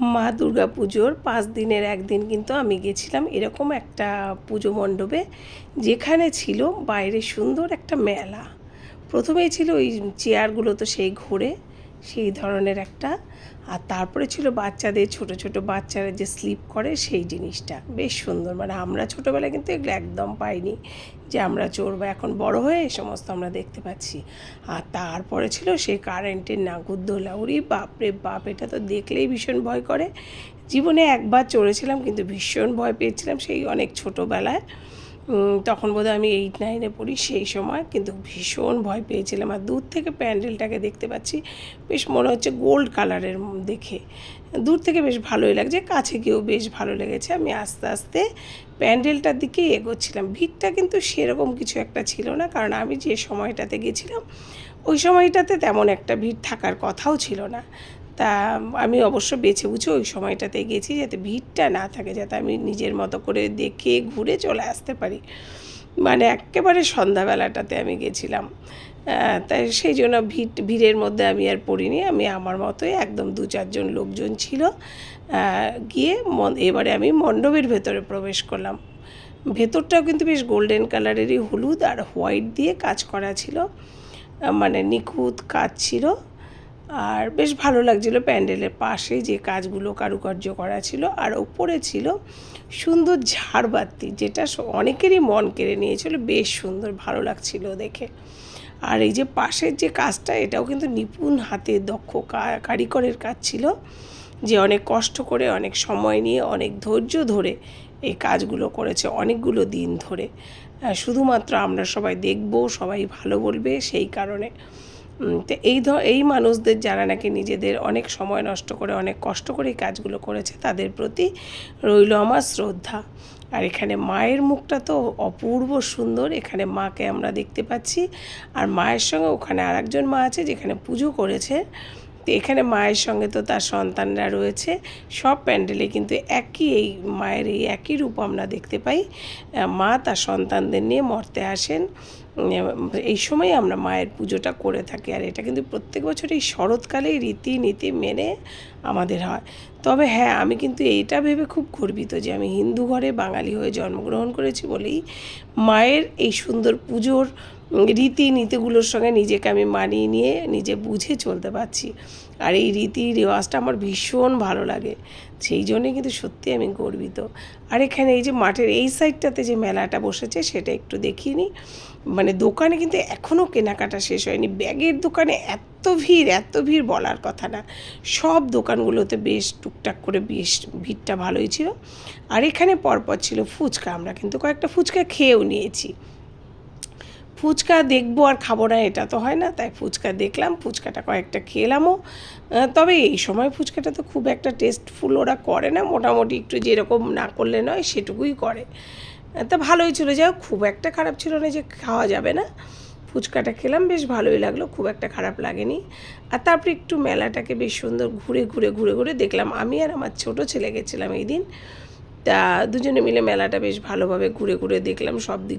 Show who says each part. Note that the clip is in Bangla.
Speaker 1: মা দুর্গা পুজোর পাঁচ দিনের একদিন কিন্তু আমি গেছিলাম এরকম একটা পুজো মণ্ডপে, যেখানে ছিল বাইরে সুন্দর একটা মেলা। প্রথমেই ছিল ওই চেয়ারগুলো তো সেই ঘোরে। সেই ধরনের একটা। আর তারপরে ছিল বাচ্চাদের, ছোট ছোট বাচ্চারা যে স্লিপ করে সেই জিনিসটা। বেশ সুন্দর। মানে আমরা ছোটোবেলায় কিন্তু এগুলো একদম পাইনি যে আমরা চড়বো। এখন বড় হয়ে সমস্ত আমরা দেখতে পাচ্ছি। আর তারপরে ছিল সেই কারেন্টের নাগরদোলা। উরি বাপরে বাপ, এটা তো দেখলেই ভীষণ ভয় করে। জীবনে একবার চড়েছিলাম কিন্তু ভীষণ ভয় পেয়েছিলাম সেই অনেক ছোটোবেলায়। তখন বোধহয় আমি এইট নাইনে পড়ি সেই সময়, কিন্তু ভীষণ ভয় পেয়েছিলাম। আর দূর থেকে প্যান্ডেলটাকে দেখতে পাচ্ছি, বেশ মনে হচ্ছে গোল্ড কালারের দেখে। দূর থেকে বেশ ভালোই লাগছে, কাছে গিয়েও বেশ ভালো লেগেছে। আমি আস্তে আস্তে প্যান্ডেলটার দিকে এগোচ্ছিলাম। ভিড়টা কিন্তু সেরকম কিছু একটা ছিল না, কারণ আমি যে সময়টাতে গেছিলাম, ওই সময়টাতে তেমন একটা ভিড় থাকার কথাও ছিল না। তা আমি অবশ্য বেছে বুঝে ওই সময়টাতে গেছি যাতে ভিড়টা না থাকে, যাতে আমি নিজের মতো করে দেখে ঘুরে চলে আসতে পারি। মানে একেবারে সন্ধ্যাবেলাটাতে আমি গেছিলাম। তাই সেই জন্য ভিড়, ভিড়ের মধ্যে আমি আর পড়িনি। আমি আমার মতোই একদম দু চারজন লোকজন ছিল। গিয়ে এবারে আমি মণ্ডপের ভেতরে প্রবেশ করলাম। ভেতরটাও কিন্তু বেশ গোল্ডেন কালারেরই হলুদ আর হোয়াইট দিয়ে কাজ করা ছিল। মানে নিখুঁত কাজ ছিল। আর বেশ ভালো লাগছিল প্যান্ডেলের পাশে যে কাজগুলো কারুকার্য করা ছিল আর ওপরে ছিল সুন্দর ঝাড়বাতি যেটা অনেকেরই মন কেড়ে নিয়েছিল, বেশ সুন্দর, ভালো লাগছিল দেখে। আর এই যে পাশের যে কাজটা, এটাও কিন্তু নিপুণ হাতে দক্ষ কারিগরের কাজ ছিল, যে অনেক কষ্ট করে, অনেক সময় নিয়ে, অনেক ধৈর্য ধরে এই কাজগুলো করেছে অনেকগুলো দিন ধরে। শুধুমাত্র আমরা সবাই দেখব, সবাই ভালো বলবে, সেই কারণে তো এই ধ এই মানুষদের যারা নাকি নিজেদের অনেক সময় নষ্ট করে, অনেক কষ্ট করে এই কাজগুলো করেছে, তাদের প্রতি রইল আমার শ্রদ্ধা। আর এখানে মায়ের মুখটা তো অপূর্ব সুন্দর, এখানে মাকে আমরা দেখতে পাচ্ছি। আর মায়ের সঙ্গে ওখানে আর একজন মা আছে, যেখানে পুজো করেছে। তো এখানে মায়ের সঙ্গে তো তার সন্তানরা রয়েছে। সব প্যান্ডেলে কিন্তু একই, এই মায়ের এই একই রূপ আমরা দেখতে পাই। মা তার সন্তানদের নিয়ে মর্তে আসেন। এই সময় আমরা মায়ের পুজোটা করে থাকি আর এটা কিন্তু প্রত্যেক বছর এই শরৎকালেই রীতিনীতি মেনে আমাদের হয়। তবে হ্যাঁ আমি কিন্তু এইটা ভেবে খুব গর্বিত যে আমি হিন্দু ঘরে বাঙালি হয়ে জন্মগ্রহণ করেছি বলেই মায়ের এই সুন্দর পুজোর রীতিনীতিগুলোর সঙ্গে নিজেকে আমি মানিয়ে নিয়ে নিজে বুঝে চলতে পারছি। আর এই রীতি রেওয়াজটা আমার ভীষণ ভালো লাগে, সেই জন্যে কিন্তু সত্যি আমি গর্বিত। আর এখানে এই যে মাঠের এই সাইডটাতে যে মেলাটা বসেছে সেটা একটু দেখিয়ে নিই। মানে দোকানে কিন্তু এখনও কেনাকাটা শেষ হয়নি। ব্যাগের দোকানে এত ভিড় এত ভিড় বলার কথা না। সব দোকানগুলোতে বেশ টুকটাক করে বেশ ভিড়টা ভালোই ছিল। আর এখানে পরপর ছিল ফুচকা। আমরা কিন্তু কয়েকটা ফুচকা খেয়েও নিয়েছি। ফুচকা দেখব আর খাব না, এটা তো হয় না। তাই ফুচকা দেখলাম, ফুচকাটা কয়েকটা খেলামও। তবে এই সময় ফুচকাটা তো খুব একটা টেস্টফুল ওরা করে না। মোটামুটি একটু যেরকম না করলে নয়, সেটুকুই করে। তা ভালোই ছিল, যাই খুব একটা খারাপ ছিল না যে খাওয়া যাবে না। ফুচকাটা খেলাম, বেশ ভালোই লাগল, খুব একটা খারাপ লাগেনি। আর তারপরে একটু মেলাটাকে বেশ সুন্দর ঘুরে ঘুরে ঘুরে ঘুরে দেখলাম। আমি আর আমার ছোট ছেলে গেছিলাম এই দিন। তা দুজনে মিলে মেলাটা বেশ ভালোভাবে ঘুরে ঘুরে দেখলাম সব দিক